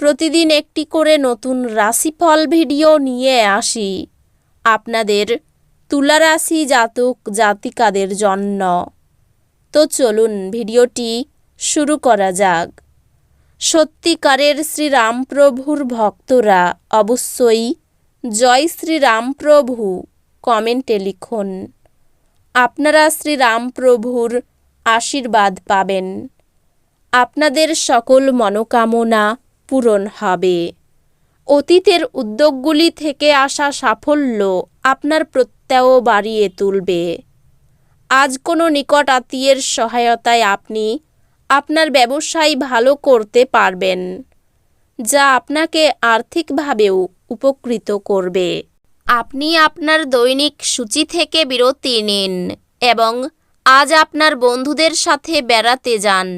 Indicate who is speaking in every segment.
Speaker 1: প্রতিদিন একটি করে নতুন রাশিফল ভিডিও নিয়ে আসি। আপনাদের তুলা রাশি জাতক জাতিকাদের জন্য। তো চলুন ভিডিওটি শুরু করা যাক। সত্যিকারের শ্রীরামপ্রভুর ভক্তরা অবশ্যই জয় শ্রীরামপ্রভু কমেন্টে লিখুন। আপনারা শ্রীরামপ্রভুর আশীর্বাদ পাবেন। আপনাদের সকল মনোকামনা পূরণ হবে। অতীতের উদ্যোগগুলি থেকে আসা সাফল্য আপনার প্রত্যয় বাড়িয়ে তুলবে। আজ কোনো নিকট আত্মীয়ের সহায়তায় আপনি আপনার ব্যবসায় ভালো করতে পারবেন, যা আপনাকে আর্থিকভাবেও উপকৃত করবে। আপনি আপনার দৈনিক সূচি থেকে বিরতি নিন এবং আজ আপনার বন্ধুদের সাথে বেড়াতে যান।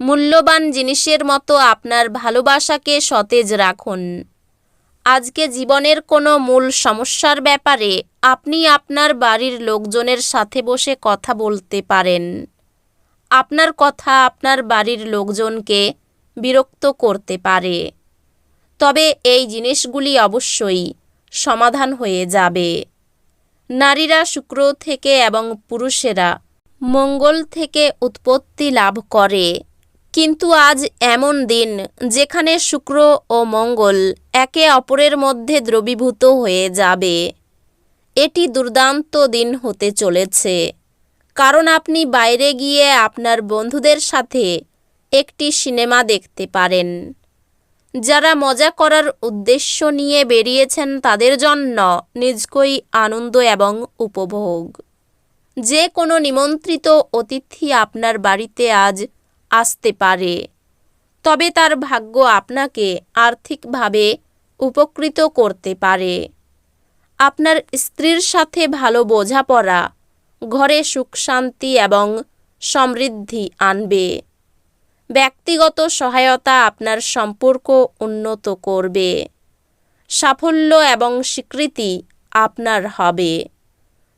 Speaker 1: মূল্যবান জিনিসের মতো আপনার ভালোবাসাকে সতেজ রাখুন। আজকে জীবনের কোনো মূল সমস্যার ব্যাপারে আপনি আপনার বাড়ির লোকজনের সাথে বসে কথা বলতে পারেন। আপনার কথা আপনার বাড়ির লোকজনকে বিরক্ত করতে পারে। তবে এই জিনিসগুলি অবশ্যই সমাধান হয়ে যাবে। নারীরা শুক্র থেকে এবং পুরুষেরা মঙ্গল থেকে উৎপত্তি লাভ করে। কিন্তু আজ এমন দিন যেখানে শুক্র ও মঙ্গল একে অপরের মধ্যে দ্রবীভূত হয়ে যাবে। এটি দুর্দান্ত দিন হতে চলেছে। কারণ আপনি বাইরে গিয়ে আপনার বন্ধুদের সাথে একটি সিনেমা দেখতে পারেন। যারা মজা করার উদ্দেশ্য নিয়ে বেরিয়েছেন তাদের জন্য নিজকই আনন্দ এবং উপভোগ। যে কোনো নিমন্ত্রিত অতিথি আপনার বাড়িতে আজ আসতে পারে। তবে তার ভাগ্য আপনাকে আর্থিকভাবে উপকৃত করতে পারে। আপনার স্ত্রীর সাথে ভালো বোঝাপড়া, ঘরে সুখ শান্তি এবং সমৃদ্ধি আনবে। ব্যক্তিগত সহায়তা আপনার সম্পর্ক উন্নত করবে। সাফল্য এবং স্বীকৃতি আপনার হবে।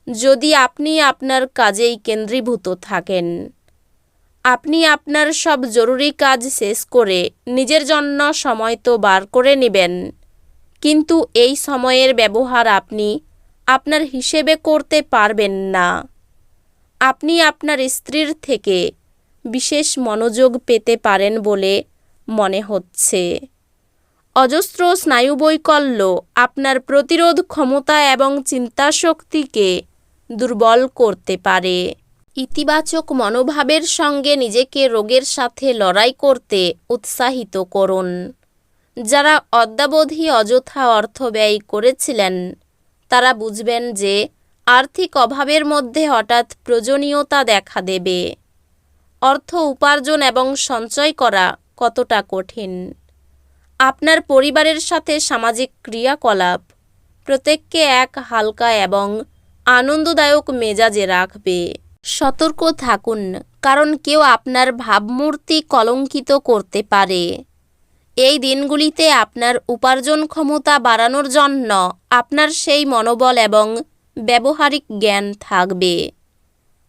Speaker 1: যদি আপনি আপনার কাজেই কেন্দ্রীভূত থাকেন। আপনি আপনার সব জরুরি কাজ শেষ করে নিজের জন্য সময় তো বার করে নেবেন। কিন্তু এই সময়ের ব্যবহার আপনি আপনার হিসেবে করতে পারবেন না। আপনি আপনার স্ত্রীর থেকে বিশেষ মনোযোগ পেতে পারেন বলে মনে হচ্ছে। অজস্র স্নায়ুবৈকল্য আপনার প্রতিরোধ ক্ষমতা এবং চিন্তাশক্তিকে দুর্বল করতে পারে। ইতিবাচক মনোভাবের সঙ্গে নিজেকে রোগের সাথে লড়াই করতে উৎসাহিত করুন। যারা অদ্যাবধি অযথা অর্থ ব্যয় করেছিলেন, তারা বুঝবেন যে আর্থিক অভাবের মধ্যে হঠাৎ প্রয়োজনীয়তা দেখা দেবে। অর্থ উপার্জন এবং সঞ্চয় করা কতটা কঠিন? আপনার পরিবারের সাথে সামাজিক ক্রিয়াকলাপ প্রত্যেককে এক হালকা এবং আনন্দদায়ক মেজাজে রাখবে। সতর্ক থাকুন, কারণ কেউ আপনার ভাবমূর্তি কলঙ্কিত করতে পারে। এই দিনগুলিতে আপনার উপার্জন ক্ষমতা বাড়ানোর জন্য আপনার সেই মনোবল এবং ব্যবহারিক জ্ঞান থাকবে।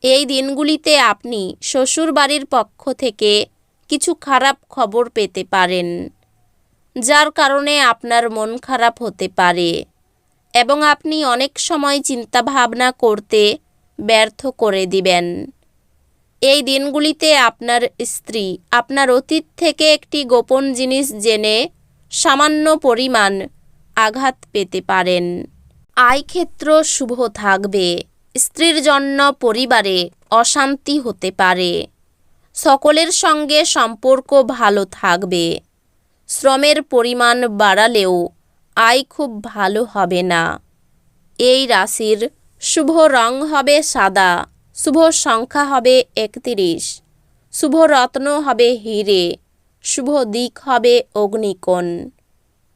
Speaker 1: এই দিনগুলিতে আপনি শ্বশুরবাড়ির পক্ষ থেকে কিছু খারাপ খবর পেতে পারেন, যার কারণে আপনার মন খারাপ হতে পারে এবং আপনি অনেক সময় চিন্তাভাবনা করতে ব্যর্থ করে দিবেন। এই দিনগুলিতে আপনার স্ত্রী, আপনার অতীত থেকে একটি গোপন জিনিস জেনে সামান্য পরিমাণ আঘাত পেতে পারেন। আয় ক্ষেত্র শুভ থাকবে। স্ত্রীর জন্য পরিবারে অশান্তি হতে পারে। সকলের সঙ্গে সম্পর্ক ভালো থাকবে। শ্রমের পরিমাণ বাড়ালেও আয় খুব ভালো হবে না। এই রাশির শুভ রং হবে সাদা, শুভ সংখ্যা হবে একত্রিশ, শুভ রত্ন হবে হিরে, শুভ দিক হবে অগ্নিকোণ।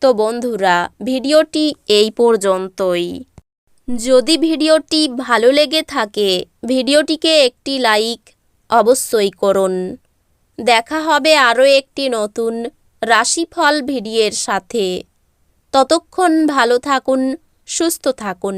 Speaker 1: তো বন্ধুরা, ভিডিওটি এই পর্যন্তই। যদি ভিডিওটি ভালো লেগে থাকে, ভিডিওটিকে একটি লাইক অবশ্যই করুন। দেখা হবে আরও একটি নতুন রাশিফল ভিডিওর সাথে। ততক্ষণ ভালো থাকুন, সুস্থ থাকুন।